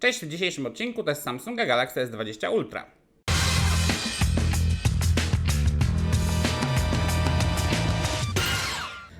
Cześć, w dzisiejszym odcinku to jest Samsunga Galaxy S20 Ultra.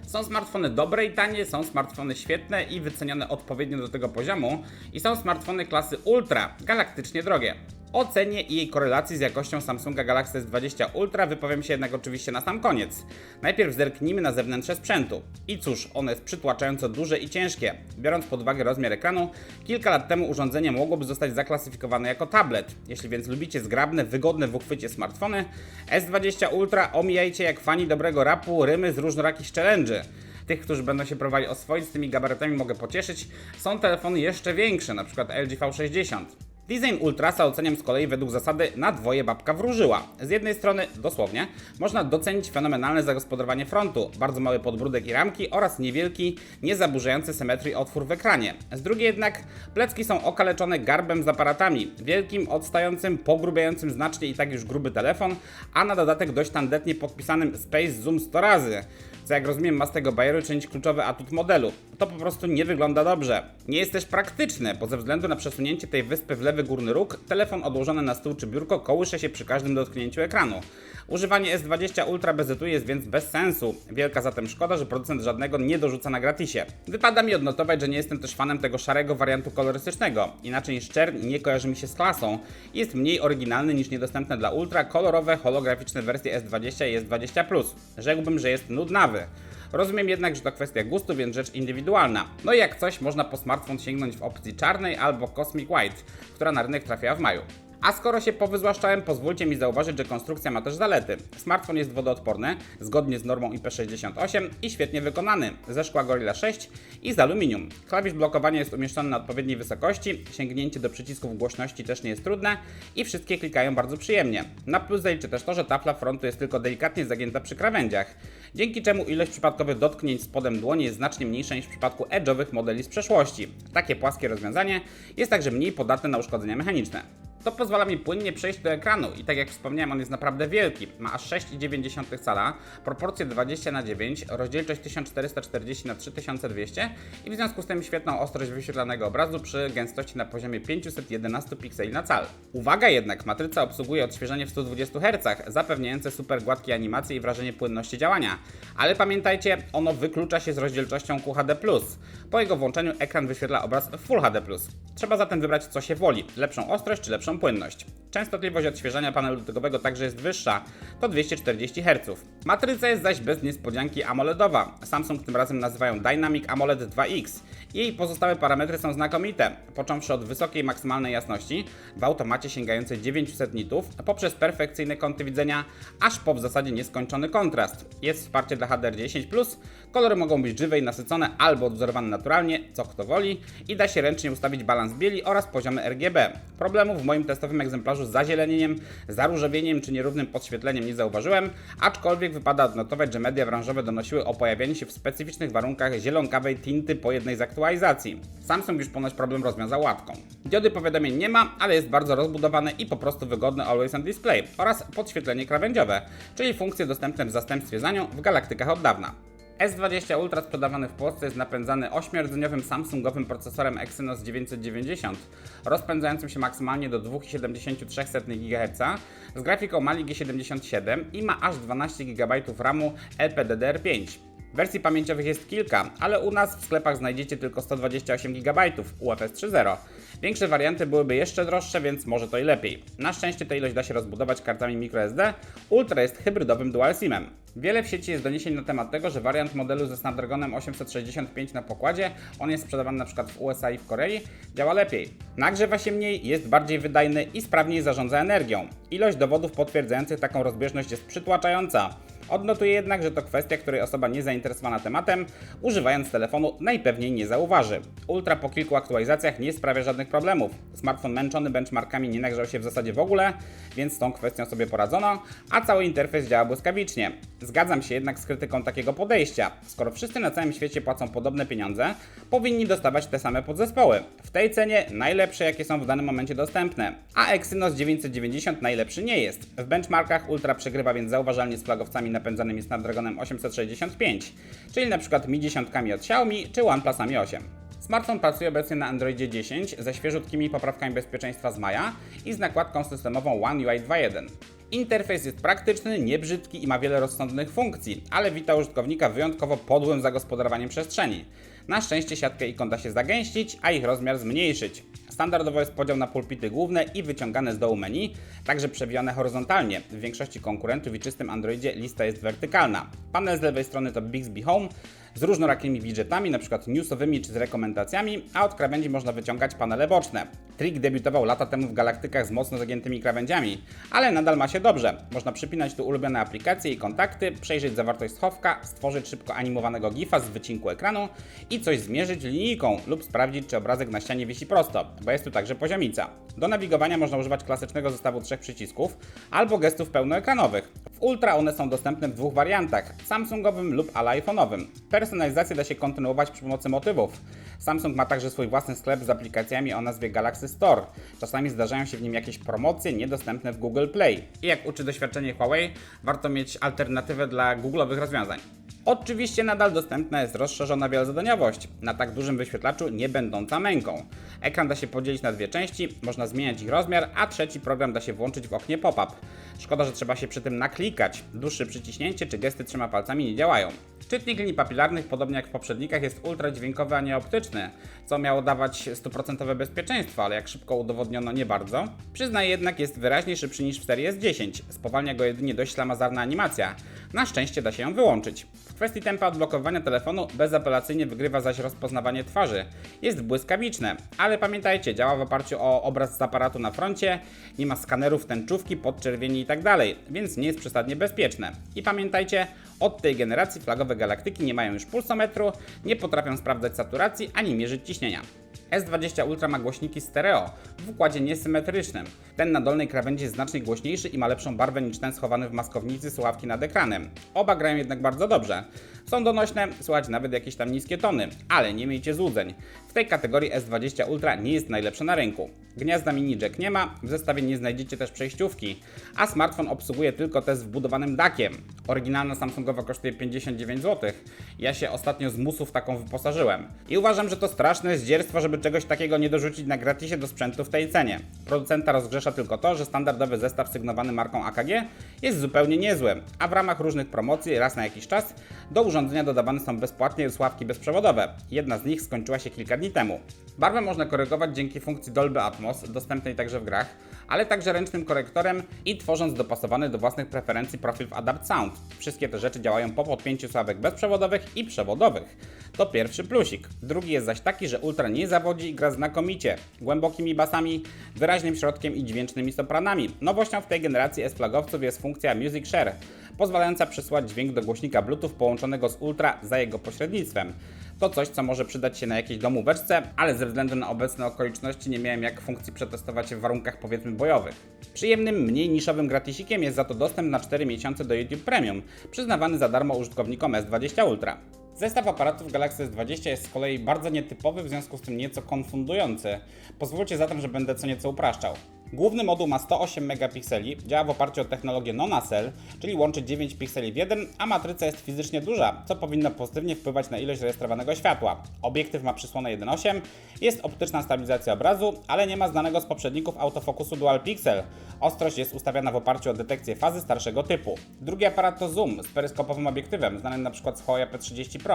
Są smartfony dobre i tanie, są smartfony świetne i wycenione odpowiednio do tego poziomu i są smartfony klasy Ultra, galaktycznie drogie. O cenie i jej korelacji z jakością Samsunga Galaxy S20 Ultra wypowiem się jednak oczywiście na sam koniec. Najpierw zerknijmy na zewnętrzne sprzętu. I cóż, ono jest przytłaczająco duże i ciężkie. Biorąc pod uwagę rozmiar ekranu, kilka lat temu urządzenie mogłoby zostać zaklasyfikowane jako tablet. Jeśli więc lubicie zgrabne, wygodne w uchwycie smartfony, S20 Ultra omijajcie jak fani dobrego rapu rymy z różnorakich challenge'y. Tych, którzy będą się próbowali oswoić z tymi gabarytami mogę pocieszyć, są telefony jeszcze większe, np. LG V60. Design Ultrasa oceniam z kolei według zasady na dwoje babka wróżyła. Z jednej strony, dosłownie, można docenić fenomenalne zagospodarowanie frontu, bardzo mały podbródek i ramki oraz niewielki, niezaburzający symetrii otwór w ekranie. Z drugiej jednak, plecki są okaleczone garbem z aparatami, wielkim, odstającym, pogrubiającym znacznie i tak już gruby telefon, a na dodatek dość tandetnie podpisanym Space Zoom 100 razy co jak rozumiem ma z tego bajeru czynić kluczowy atut modelu. To po prostu nie wygląda dobrze. Nie jest też praktyczne, bo ze względu na przesunięcie tej wyspy w lewy górny róg, telefon odłożony na stół czy biurko kołysze się przy każdym dotknięciu ekranu. Używanie S20 Ultra BZU jest więc bez sensu. Wielka zatem szkoda, że producent żadnego nie dorzuca na gratisie. Wypada mi odnotować, że nie jestem też fanem tego szarego wariantu kolorystycznego. Inaczej niż czern nie kojarzy mi się z klasą. Jest mniej oryginalny niż niedostępne dla Ultra kolorowe holograficzne wersje S20 i S20+. Rzekłbym, że jest nudnawy. Rozumiem jednak, że to kwestia gustu, więc rzecz indywidualna. No i jak coś, można po smartfon sięgnąć w opcji czarnej albo Cosmic White, która na rynek trafiła w maju. A skoro się powyzłaszczałem, pozwólcie mi zauważyć, że konstrukcja ma też zalety. Smartfon jest wodoodporny, zgodnie z normą IP68 i świetnie wykonany, ze szkła Gorilla 6 i z aluminium. Klawisz blokowania jest umieszczony na odpowiedniej wysokości, sięgnięcie do przycisków głośności też nie jest trudne i wszystkie klikają bardzo przyjemnie. Na plus zaliczę też to, że tafla frontu jest tylko delikatnie zagięta przy krawędziach, dzięki czemu ilość przypadkowych dotknięć spodem dłoni jest znacznie mniejsza niż w przypadku edge'owych modeli z przeszłości. Takie płaskie rozwiązanie jest także mniej podatne na uszkodzenia mechaniczne. To pozwala mi płynnie przejść do ekranu i tak jak wspomniałem, on jest naprawdę wielki. Ma aż 6,9 cala, proporcje 20 na 9, rozdzielczość 1440 na 3200 i w związku z tym świetną ostrość wyświetlanego obrazu przy gęstości na poziomie 511 pikseli na cal. Uwaga jednak, matryca obsługuje odświeżenie w 120 Hz, zapewniające super gładkie animacje i wrażenie płynności działania. Ale pamiętajcie, ono wyklucza się z rozdzielczością QHD+. Po jego włączeniu ekran wyświetla obraz w Full HD+. Trzeba zatem wybrać co się woli, lepszą ostrość czy lepszą płynność. Częstotliwość odświeżania panelu dotykowego także jest wyższa, to 240 Hz. Matryca jest zaś bez niespodzianki AMOLEDowa. Samsung tym razem nazywają Dynamic AMOLED 2X. Jej pozostałe parametry są znakomite, począwszy od wysokiej maksymalnej jasności, w automacie sięgającej 900 nitów, poprzez perfekcyjne kąty widzenia, aż po w zasadzie nieskończony kontrast. Jest wsparcie dla HDR10+, kolory mogą być żywe i nasycone albo odwzorowane naturalnie, co kto woli, i da się ręcznie ustawić balans bieli oraz poziomy RGB. Problemów w moim testowym egzemplarzu zazielenieniem, zaróżowieniem czy nierównym podświetleniem nie zauważyłem, aczkolwiek wypada odnotować, że media branżowe donosiły o pojawieniu się w specyficznych warunkach zielonkawej tinty po jednej z aktualizacji. Samsung już ponoć problem rozwiązał łatką. Diody powiadomień nie ma, ale jest bardzo rozbudowane i po prostu wygodne Always on Display oraz podświetlenie krawędziowe, czyli funkcje dostępne w zastępstwie za nią w galaktykach od dawna. S20 Ultra sprzedawany w Polsce jest napędzany 8-rdzeniowym Samsungowym procesorem Exynos 990, rozpędzającym się maksymalnie do 2,73 GHz z grafiką Mali G77 i ma aż 12 GB RAMu LPDDR5. Wersji pamięciowych jest kilka, ale u nas w sklepach znajdziecie tylko 128 GB UFS 3.0. Większe warianty byłyby jeszcze droższe, więc może to i lepiej. Na szczęście tę ilość da się rozbudować kartami microSD. Ultra jest hybrydowym dual SIM-em. Wiele w sieci jest doniesień na temat tego, że wariant modelu ze Snapdragonem 865 na pokładzie, on jest sprzedawany przykład w USA i w Korei, działa lepiej. Nagrzewa się mniej, jest bardziej wydajny i sprawniej zarządza energią. Ilość dowodów potwierdzających taką rozbieżność jest przytłaczająca. Odnotuję jednak, że to kwestia, której osoba niezainteresowana tematem, używając telefonu, najpewniej nie zauważy. Ultra po kilku aktualizacjach nie sprawia żadnych problemów. Smartfon męczony benchmarkami nie nagrzał się w zasadzie w ogóle, więc z tą kwestią sobie poradzono, a cały interfejs działa błyskawicznie. Zgadzam się jednak z krytyką takiego podejścia. Skoro wszyscy na całym świecie płacą podobne pieniądze, powinni dostawać te same podzespoły. W tej cenie najlepsze, jakie są w danym momencie dostępne. A Exynos 990 najlepszy nie jest. W benchmarkach Ultra przegrywa więc zauważalnie z flagowcami napędzanymi Snapdragonem 865, czyli np. Mi 10 od Xiaomi czy OnePlusami 8. Smartfon pracuje obecnie na Androidzie 10 ze świeżutkimi poprawkami bezpieczeństwa z maja i z nakładką systemową One UI 2.1. Interfejs jest praktyczny, niebrzydki i ma wiele rozsądnych funkcji, ale wita użytkownika wyjątkowo podłym zagospodarowaniem przestrzeni. Na szczęście siatkę ikon da się zagęścić, a ich rozmiar zmniejszyć. Standardowo jest podział na pulpity główne i wyciągane z dołu menu, także przewijane horyzontalnie. W większości konkurentów i czystym Androidzie lista jest wertykalna. Panel z lewej strony to Bixby Home z różnorakimi widgetami, np. newsowymi czy z rekomendacjami, a od krawędzi można wyciągać panele boczne. Trik debiutował lata temu w galaktykach z mocno zagiętymi krawędziami, ale nadal ma się dobrze. Można przypinać tu ulubione aplikacje i kontakty, przejrzeć zawartość schowka, stworzyć szybko animowanego gifa z wycinku ekranu i coś zmierzyć linijką lub sprawdzić, czy obrazek na ścianie wisi prosto, bo jest tu także poziomica. Do nawigowania można używać klasycznego zestawu trzech przycisków albo gestów pełnoekranowych. Ultra one są dostępne w dwóch wariantach, Samsungowym lub ale iPhone'owym. Personalizację da się kontynuować przy pomocy motywów. Samsung ma także swój własny sklep z aplikacjami o nazwie Galaxy Store. Czasami zdarzają się w nim jakieś promocje niedostępne w Google Play. I jak uczy doświadczenie Huawei, warto mieć alternatywę dla Google'owych rozwiązań. Oczywiście nadal dostępna jest rozszerzona wielozadaniowość, na tak dużym wyświetlaczu nie będąca męką. Ekran da się podzielić na dwie części, można zmieniać ich rozmiar, a trzeci program da się włączyć w oknie pop-up. Szkoda, że trzeba się przy tym naklikać. Dłuższe przyciśnięcie czy gesty trzema palcami nie działają. Czytnik linii papilarnych, podobnie jak w poprzednikach, jest ultradźwiękowy, a nie optyczny, co miało dawać 100% bezpieczeństwo, ale jak szybko udowodniono nie bardzo. Przyznaję jednak jest wyraźnie szybszy niż w serii S10. Spowalnia go jedynie dość ślamazarna animacja. Na szczęście da się ją wyłączyć. W kwestii tempa odblokowania telefonu bezapelacyjnie wygrywa zaś rozpoznawanie twarzy. Jest błyskawiczne, ale pamiętajcie, działa w oparciu o obraz z aparatu na froncie, nie ma skanerów tęczówki, podczerwieni itd., tak więc nie jest przesadnie bezpieczne. I pamiętajcie, od tej generacji flagowe galaktyki nie mają już pulsometru, nie potrafią sprawdzać saturacji ani mierzyć ciśnienia. S20 Ultra ma głośniki stereo w układzie niesymetrycznym. Ten na dolnej krawędzi jest znacznie głośniejszy i ma lepszą barwę niż ten schowany w maskownicy słuchawki nad ekranem. Oba grają jednak bardzo dobrze. Są donośne, słychać nawet jakieś tam niskie tony, ale nie miejcie złudzeń. W tej kategorii S20 Ultra nie jest najlepsze na rynku. Gniazda mini jack nie ma, w zestawie nie znajdziecie też przejściówki, a smartfon obsługuje tylko te z wbudowanym dakiem. Oryginalna Samsungowa kosztuje 59 zł. Ja się ostatnio z musów taką wyposażyłem. I uważam, że to straszne zdzierstwo, żeby czegoś takiego nie dorzucić na gratisie do sprzętu w tej cenie. Producenta rozgrzesza tylko to, że standardowy zestaw sygnowany marką AKG jest zupełnie niezły, a w ramach różnych promocji raz na jakiś czas do urządzenia dodawane są bezpłatnie sławki bezprzewodowe. Jedna z nich skończyła się kilka dni temu. Barwę można korygować dzięki funkcji Dolby Atmos, dostępnej także w grach, ale także ręcznym korektorem i tworząc dopasowany do własnych preferencji profil w Adapt Sound. Wszystkie te rzeczy działają po podpięciu sławek bezprzewodowych i przewodowych. To pierwszy plusik. Drugi jest zaś taki, że Ultra nie zawodzi i gra znakomicie. Głębokimi basami, wyraźnym środkiem i dźwięcznymi sopranami. Nowością w tej generacji S-flagowców jest funkcja Music Share, pozwalająca przesłać dźwięk do głośnika Bluetooth połączonego z Ultra za jego pośrednictwem. To coś, co może przydać się na jakiejś domóweczce, ale ze względu na obecne okoliczności nie miałem jak funkcji przetestować w warunkach powiedzmy bojowych. Przyjemnym, mniej niszowym gratisikiem jest za to dostęp na 4 miesiące do YouTube Premium, przyznawany za darmo użytkownikom S20 Ultra. Zestaw aparatów Galaxy S20 jest z kolei bardzo nietypowy, w związku z tym nieco konfundujący. Pozwólcie zatem, że będę co nieco upraszczał. Główny moduł ma 108 megapikseli, działa w oparciu o technologię NonaCell, czyli łączy 9 pikseli w jeden, a matryca jest fizycznie duża, co powinno pozytywnie wpływać na ilość rejestrowanego światła. Obiektyw ma przysłonę 1.8, jest optyczna stabilizacja obrazu, ale nie ma znanego z poprzedników autofokusu Dual Pixel. Ostrość jest ustawiana w oparciu o detekcję fazy starszego typu. Drugi aparat to zoom z peryskopowym obiektywem, znany np. z Huawei P30 Pro,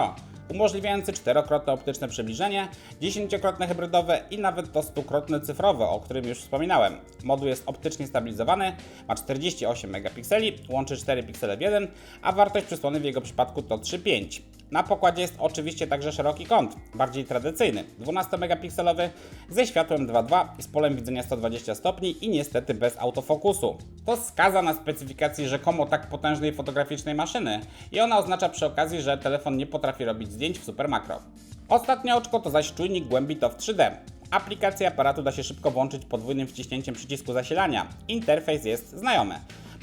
umożliwiający czterokrotne optyczne przybliżenie, dziesięciokrotne hybrydowe i nawet to stukrotne cyfrowe, o którym już wspominałem. Moduł jest optycznie stabilizowany, ma 48 megapikseli, łączy 4 piksele w jeden, a wartość przysłony w jego przypadku to 3,5. Na pokładzie jest oczywiście także szeroki kąt, bardziej tradycyjny, 12-megapikselowy, ze światłem 2.2 i z polem widzenia 120 stopni i niestety bez autofokusu. To skaza na specyfikacji rzekomo tak potężnej fotograficznej maszyny i ona oznacza przy okazji, że telefon nie potrafi robić zdjęć w super makro. Ostatnie oczko to zaś czujnik głębi to w 3D. Aplikacja aparatu da się szybko włączyć podwójnym wciśnięciem przycisku zasilania. Interfejs jest znajomy.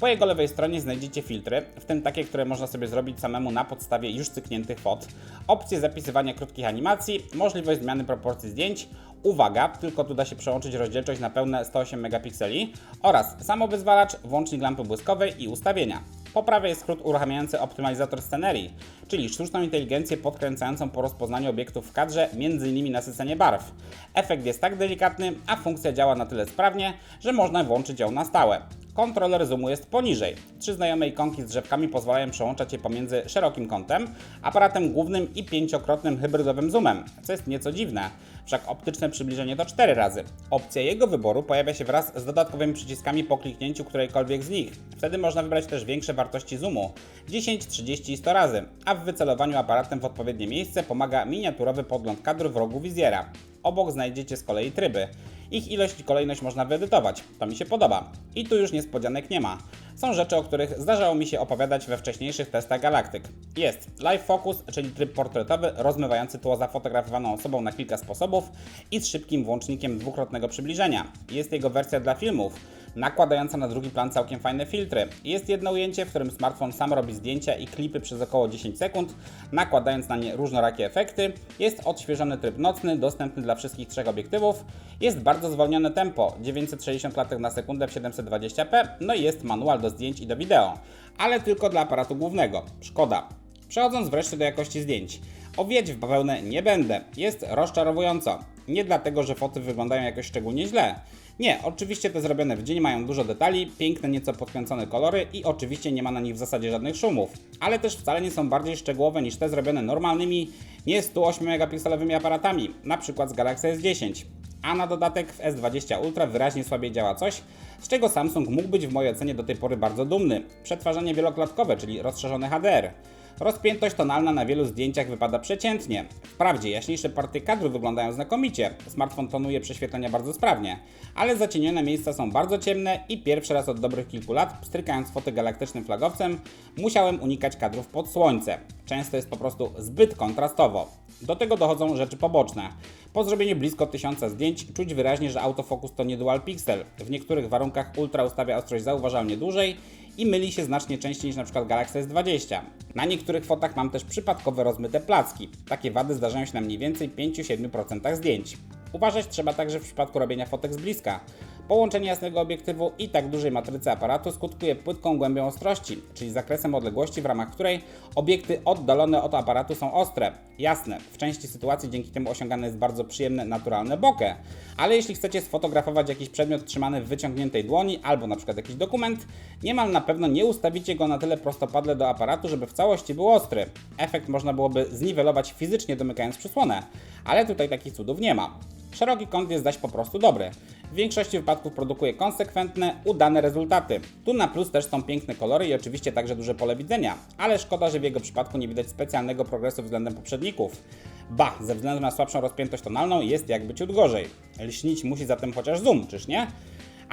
Po jego lewej stronie znajdziecie filtry, w tym takie, które można sobie zrobić samemu na podstawie już cykniętych fot, opcje zapisywania krótkich animacji, możliwość zmiany proporcji zdjęć, uwaga, tylko tu da się przełączyć rozdzielczość na pełne 108 megapikseli oraz samowyzwalacz, włącznik lampy błyskowej i ustawienia. Po prawej jest skrót uruchamiający optymalizator scenerii, czyli sztuczną inteligencję podkręcającą po rozpoznaniu obiektów w kadrze, m.in. nasycenie barw. Efekt jest tak delikatny, a funkcja działa na tyle sprawnie, że można włączyć ją na stałe. Kontroler zoomu jest poniżej. Trzy znajome ikonki z drzewkami pozwalają przełączać je pomiędzy szerokim kątem, aparatem głównym i pięciokrotnym hybrydowym zoomem, co jest nieco dziwne, wszak optyczne przybliżenie to 4 razy. Opcja jego wyboru pojawia się wraz z dodatkowymi przyciskami po kliknięciu którejkolwiek z nich. Wtedy można wybrać też większe wartości zoomu 10, 30 i 100 razy, a w wycelowaniu aparatem w odpowiednie miejsce pomaga miniaturowy podgląd kadru w rogu wizjera. Obok znajdziecie z kolei tryby. Ich ilość i kolejność można wyedytować. To mi się podoba. I tu już niespodzianek nie ma. Są rzeczy, o których zdarzało mi się opowiadać we wcześniejszych testach galaktyk. Jest Live Focus, czyli tryb portretowy, rozmywający tło za fotografowaną osobą na kilka sposobów i z szybkim włącznikiem dwukrotnego przybliżenia. Jest jego wersja dla filmów, nakładająca na drugi plan całkiem fajne filtry. Jest jedno ujęcie, w którym smartfon sam robi zdjęcia i klipy przez około 10 sekund, nakładając na nie różnorakie efekty. Jest odświeżony tryb nocny, dostępny dla wszystkich trzech obiektywów. Jest bardzo zwolnione tempo, 960 klatek na sekundę w 720p, no i jest manual do zdjęć i do wideo, ale tylko dla aparatu głównego. Szkoda. Przechodząc wreszcie do jakości zdjęć. Owijać w bawełnę nie będę. Jest rozczarowująco. Nie dlatego, że foty wyglądają jakoś szczególnie źle. Nie, oczywiście te zrobione w dzień mają dużo detali, piękne, nieco podkręcone kolory i oczywiście nie ma na nich w zasadzie żadnych szumów. Ale też wcale nie są bardziej szczegółowe niż te zrobione normalnymi, nie 108 megapikselowymi aparatami, na przykład z Galaxy S10 a na dodatek w S20 Ultra wyraźnie słabiej działa coś, z czego Samsung mógł być w mojej ocenie do tej pory bardzo dumny. Przetwarzanie wieloklatkowe, czyli rozszerzone HDR. Rozpiętość tonalna na wielu zdjęciach wypada przeciętnie. Wprawdzie jaśniejsze partie kadru wyglądają znakomicie, smartfon tonuje prześwietlenia bardzo sprawnie, ale zacienione miejsca są bardzo ciemne i pierwszy raz od dobrych kilku lat, strykając foty galaktycznym flagowcem, musiałem unikać kadrów pod słońce. Często jest po prostu zbyt kontrastowo. Do tego dochodzą rzeczy poboczne. Po zrobieniu blisko 1000 zdjęć czuć wyraźnie, że autofokus to nie dual pixel. W niektórych warunkach ultra ustawia ostrość zauważalnie dłużej i myli się znacznie częściej niż np. Galaxy S20. Na niektórych fotach mam też przypadkowe rozmyte placki. Takie wady zdarzają się na mniej więcej 5-7% zdjęć. Uważać trzeba także w przypadku robienia fotek z bliska. Połączenie jasnego obiektywu i tak dużej matrycy aparatu skutkuje płytką głębią ostrości, czyli zakresem odległości, w ramach której obiekty oddalone od aparatu są ostre. Jasne, w części sytuacji dzięki temu osiągane jest bardzo przyjemne, naturalne bokeh, ale jeśli chcecie sfotografować jakiś przedmiot trzymany w wyciągniętej dłoni albo na przykład jakiś dokument, niemal na pewno nie ustawicie go na tyle prostopadle do aparatu, żeby w całości był ostry. Efekt można byłoby zniwelować fizycznie domykając przysłonę, ale tutaj takich cudów nie ma. Szeroki kąt jest zaś po prostu dobry. W większości wypadków produkuje konsekwentne, udane rezultaty. Tu na plus też są piękne kolory i oczywiście także duże pole widzenia, ale szkoda, że w jego przypadku nie widać specjalnego progresu względem poprzedników. Ba, ze względu na słabszą rozpiętość tonalną jest jakby ciut gorzej. Lśnić musi zatem chociaż zoom, czyż nie?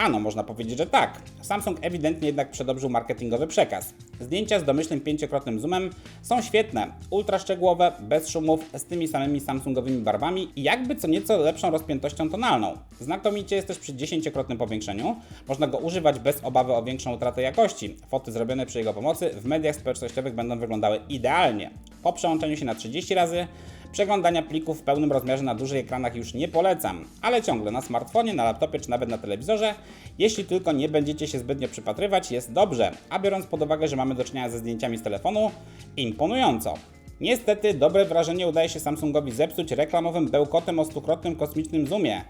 Ano, można powiedzieć, że tak. Samsung ewidentnie jednak przedobrzył marketingowy przekaz. Zdjęcia z domyślnym pięciokrotnym zoomem są świetne, ultra szczegółowe, bez szumów, z tymi samymi Samsungowymi barwami i jakby co nieco lepszą rozpiętością tonalną. Znakomicie jest też przy dziesięciokrotnym powiększeniu. Można go używać bez obawy o większą utratę jakości. Foty zrobione przy jego pomocy w mediach społecznościowych będą wyglądały idealnie. Po przełączeniu się na 30 razy Przeglądania plików w pełnym rozmiarze na dużych ekranach już nie polecam, ale ciągle na smartfonie, na laptopie czy nawet na telewizorze, jeśli tylko nie będziecie się zbytnio przypatrywać, jest dobrze, a biorąc pod uwagę, że mamy do czynienia ze zdjęciami z telefonu, imponująco. Niestety dobre wrażenie udaje się Samsungowi zepsuć reklamowym bełkotem o stukrotnym kosmicznym zoomie.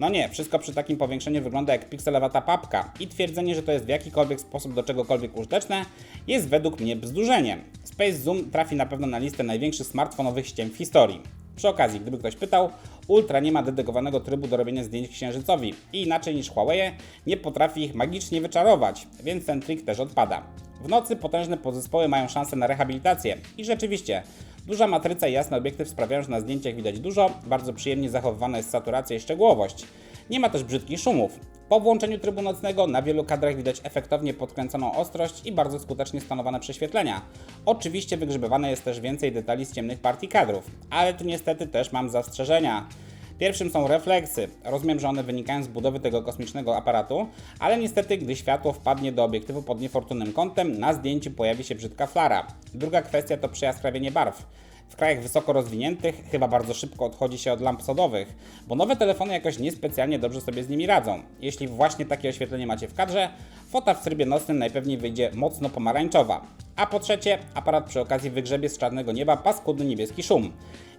No nie, wszystko przy takim powiększeniu wygląda jak pikselowata papka i twierdzenie, że to jest w jakikolwiek sposób do czegokolwiek użyteczne, jest według mnie bzdurzeniem. Space Zoom trafi na pewno na listę największych smartfonowych ściem w historii. Przy okazji, gdyby ktoś pytał, Ultra nie ma dedykowanego trybu do robienia zdjęć księżycowi i inaczej niż Huawei nie potrafi ich magicznie wyczarować, więc ten trik też odpada. W nocy potężne podzespoły mają szansę na rehabilitację i rzeczywiście Duża matryca i jasny obiektyw sprawiają, że na zdjęciach widać dużo, bardzo przyjemnie zachowywana jest saturacja i szczegółowość. Nie ma też brzydkich szumów. Po włączeniu trybu nocnego na wielu kadrach widać efektownie podkręconą ostrość i bardzo skutecznie stanowane prześwietlenia. Oczywiście wygrzebywane jest też więcej detali z ciemnych partii kadrów, ale tu niestety też mam zastrzeżenia. Pierwszym są refleksy. Rozumiem, że one wynikają z budowy tego kosmicznego aparatu, ale niestety, gdy światło wpadnie do obiektywu pod niefortunnym kątem, na zdjęciu pojawi się brzydka flara. Druga kwestia to przejaskrawienie barw. W krajach wysoko rozwiniętych chyba bardzo szybko odchodzi się od lamp sodowych, bo nowe telefony jakoś niespecjalnie dobrze sobie z nimi radzą. Jeśli właśnie takie oświetlenie macie w kadrze, fota w trybie nocnym najpewniej wyjdzie mocno pomarańczowa. A po trzecie, aparat przy okazji wygrzebie z czarnego nieba paskudny niebieski szum.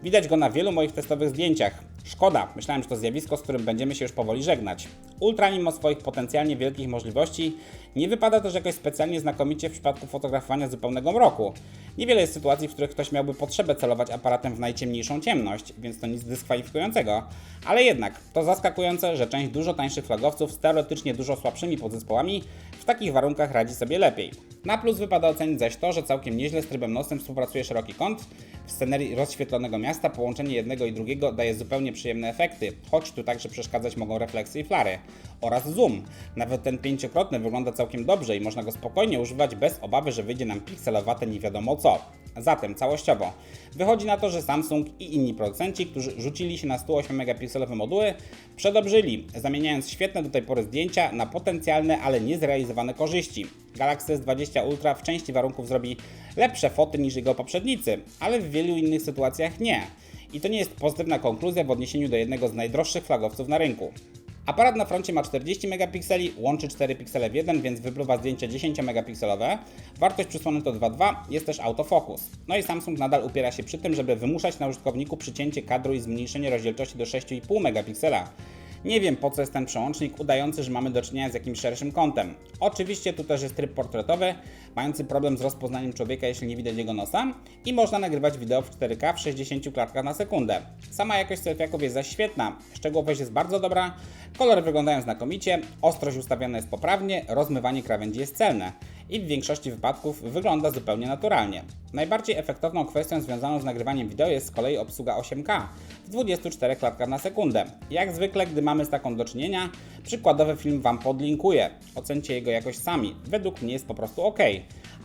Widać go na wielu moich testowych zdjęciach. Szkoda, myślałem, że to zjawisko, z którym będziemy się już powoli żegnać. Ultra mimo swoich potencjalnie wielkich możliwości nie wypada też jakoś specjalnie znakomicie w przypadku fotografowania zupełnego mroku. Niewiele jest sytuacji, w których ktoś miałby potrzebę celować aparatem w najciemniejszą ciemność, więc to nic dyskwalifikującego. Ale jednak, to zaskakujące, że część dużo tańszych flagowców z teoretycznie dużo słabszymi podzespołami w takich warunkach radzi sobie lepiej. Na plus wypada ocenić zaś to, że całkiem nieźle z trybem nocnym współpracuje szeroki kąt. W scenerii rozświetlonego miasta połączenie jednego i drugiego daje zupełnie przyjemne efekty, choć tu także przeszkadzać mogą refleksje i flary. Oraz zoom. Nawet ten pięciokrotny wygląda całkiem dobrze i można go spokojnie używać bez obawy, że wyjdzie nam pikselowate nie wiadomo co. Zatem całościowo wychodzi na to, że Samsung i inni producenci, którzy rzucili się na 108 megapikselowe moduły, przedobrzyli, zamieniając świetne do tej pory zdjęcia na potencjalne, ale niezrealizowane korzyści. Galaxy S20 Ultra w części warunków zrobi lepsze foty niż jego poprzednicy, ale w wielu innych sytuacjach nie. I to nie jest pozytywna konkluzja w odniesieniu do jednego z najdroższych flagowców na rynku. Aparat na froncie ma 40 megapikseli, łączy 4 piksele w jeden, więc wypluwa zdjęcia 10 megapikselowe. Wartość przysłony to 2.2, jest też autofokus. No i Samsung nadal upiera się przy tym, żeby wymuszać na użytkowniku przycięcie kadru i zmniejszenie rozdzielczości do 6,5 megapiksela. Nie wiem po co jest ten przełącznik udający, że mamy do czynienia z jakimś szerszym kątem. Oczywiście tu też jest tryb portretowy, mający problem z rozpoznaniem człowieka, jeśli nie widać jego nosa i można nagrywać wideo w 4K w 60 klatkach na sekundę. Sama jakość selfieków jest zaś świetna, szczegółowość jest bardzo dobra, kolory wyglądają znakomicie, ostrość ustawiona jest poprawnie, rozmywanie krawędzi jest celne i w większości wypadków wygląda zupełnie naturalnie. Najbardziej efektowną kwestią związaną z nagrywaniem wideo jest z kolei obsługa 8K w 24 klatkach na sekundę. Jak zwykle, gdy mamy z taką do czynienia, przykładowy film Wam podlinkuję. Ocencie jego jakość sami. Według mnie jest po prostu ok.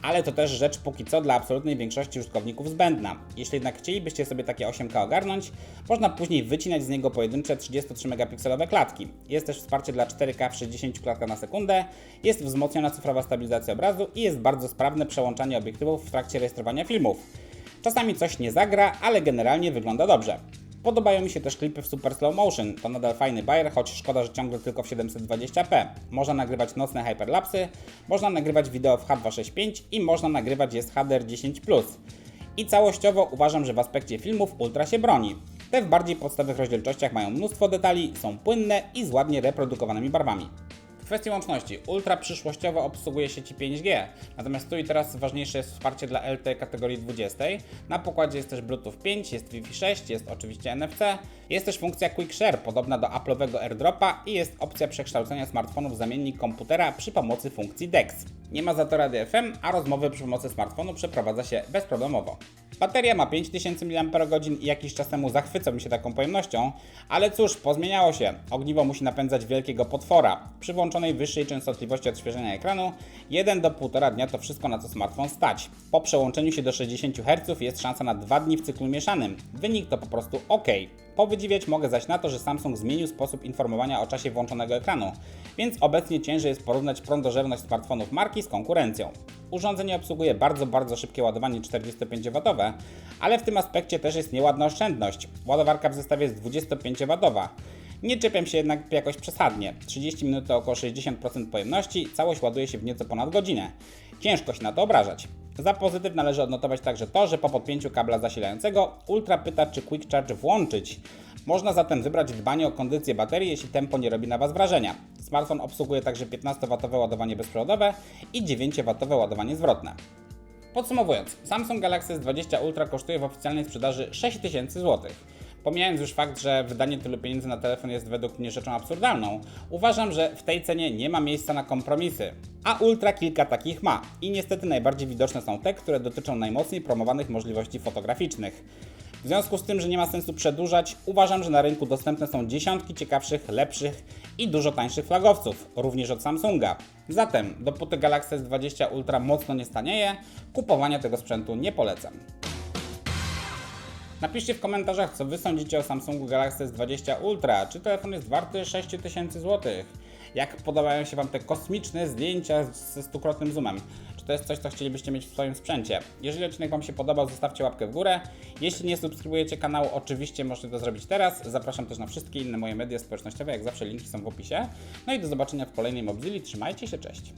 Ale to też rzecz póki co dla absolutnej większości użytkowników zbędna. Jeśli jednak chcielibyście sobie takie 8K ogarnąć, można później wycinać z niego pojedyncze 33 megapikselowe klatki. Jest też wsparcie dla 4K w 60 klatkach na sekundę, jest wzmocniona cyfrowa stabilizacja obrazu i jest bardzo sprawne przełączanie obiektywów w trakcie rejestrowania filmów. Czasami coś nie zagra, ale generalnie wygląda dobrze. Podobają mi się też klipy w super slow motion, to nadal fajny bajer, choć szkoda, że ciągle tylko w 720p. Można nagrywać nocne hyperlapsy, można nagrywać wideo w H265 i można nagrywać jest HDR10+. I całościowo uważam, że w aspekcie filmów Ultra się broni. Te w bardziej podstawowych rozdzielczościach mają mnóstwo detali, są płynne i z ładnie reprodukowanymi barwami. W kwestii łączności, Ultra przyszłościowo obsługuje sieci 5G, natomiast tu i teraz ważniejsze jest wsparcie dla LTE kategorii 20. Na pokładzie jest też Bluetooth 5, jest Wi-Fi 6, jest oczywiście NFC, jest też funkcja Quick Share podobna do Apple'owego AirDropa i jest opcja przekształcenia smartfonu w zamiennik komputera przy pomocy funkcji DeX. Nie ma za to rady FM, a rozmowy przy pomocy smartfonu przeprowadza się bezproblemowo. Bateria ma 5000 mAh i jakiś czas temu zachwycał mi się taką pojemnością, ale cóż, pozmieniało się. Ogniwo musi napędzać wielkiego potwora. Przy włączonej wyższej częstotliwości odświeżenia ekranu, 1 do 1,5 dnia to wszystko na co smartfon stać. Po przełączeniu się do 60 Hz jest szansa na 2 dni w cyklu mieszanym. Wynik to po prostu ok. Powydziwiać mogę zaś na to, że Samsung zmienił sposób informowania o czasie włączonego ekranu, więc obecnie ciężej jest porównać prądożerność smartfonów marki z konkurencją. Urządzenie obsługuje bardzo, bardzo szybkie ładowanie 45W, ale w tym aspekcie też jest nieładna oszczędność. Ładowarka w zestawie jest 25W. Nie czepiam się jednak jakoś przesadnie. 30 minut to około 60% pojemności, całość ładuje się w nieco ponad godzinę. Ciężko się na to obrażać. Za pozytyw należy odnotować także to, że po podpięciu kabla zasilającego Ultra pyta, czy Quick Charge włączyć. Można zatem wybrać dbanie o kondycję baterii, jeśli tempo nie robi na Was wrażenia. Smartfon obsługuje także 15W ładowanie bezprzewodowe i 9W ładowanie zwrotne. Podsumowując, Samsung Galaxy S20 Ultra kosztuje w oficjalnej sprzedaży 6000 zł. Pomijając już fakt, że wydanie tylu pieniędzy na telefon jest według mnie rzeczą absurdalną, uważam, że w tej cenie nie ma miejsca na kompromisy. A Ultra kilka takich ma i niestety najbardziej widoczne są te, które dotyczą najmocniej promowanych możliwości fotograficznych. W związku z tym, że nie ma sensu przedłużać, uważam, że na rynku dostępne są dziesiątki ciekawszych, lepszych i dużo tańszych flagowców, również od Samsunga. Zatem, dopóty Galaxy S20 Ultra mocno nie stanieje, kupowania tego sprzętu nie polecam. Napiszcie w komentarzach, co Wy sądzicie o Samsungu Galaxy S20 Ultra. Czy telefon jest warty 6000 zł? Jak podobają się Wam te kosmiczne zdjęcia ze stukrotnym zoomem? Czy to jest coś, co chcielibyście mieć w swoim sprzęcie? Jeżeli odcinek Wam się podobał, zostawcie łapkę w górę. Jeśli nie subskrybujecie kanału, oczywiście możecie to zrobić teraz. Zapraszam też na wszystkie inne moje media społecznościowe, jak zawsze linki są w opisie. No i do zobaczenia w kolejnej Mobzilli. Trzymajcie się, cześć!